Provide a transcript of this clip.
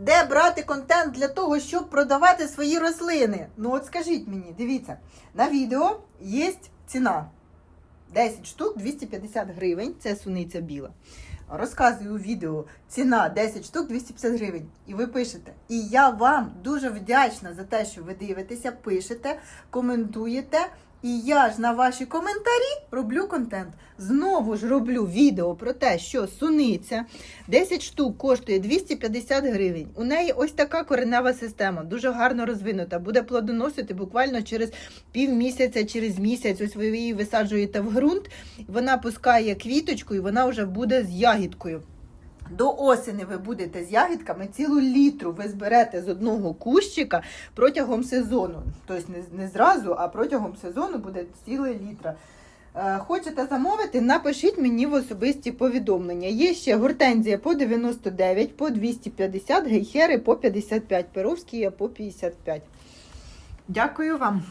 де брати контент для того, щоб продавати свої рослини. Ну от скажіть мені, дивіться, на відео є ціна. 10 штук 250 гривень, це суниця біла. Розказую у відео ціна 10 штук 250 гривень. І ви пишете. І я вам дуже вдячна за те, що ви дивитеся, пишете, коментуєте. І я ж на ваші коментарі роблю контент. Знову ж роблю відео про те, що суниця 10 штук коштує 250 гривень. У неї ось така коренева система, дуже гарно розвинута. Буде плодоносити буквально через пів місяця, через місяць. Ось ви її висаджуєте в ґрунт, вона пускає квіточку і вона вже буде з ягідкою. До осені ви будете з ягідками цілу літру ви зберете з одного кущика протягом сезону. Тобто не, зразу, а протягом сезону буде ціле літра. Е, Хочете замовити, напишіть мені в особисті повідомлення. Є ще гортензія по 99, по 250, гейхери по 55, перовські по 55. Дякую вам.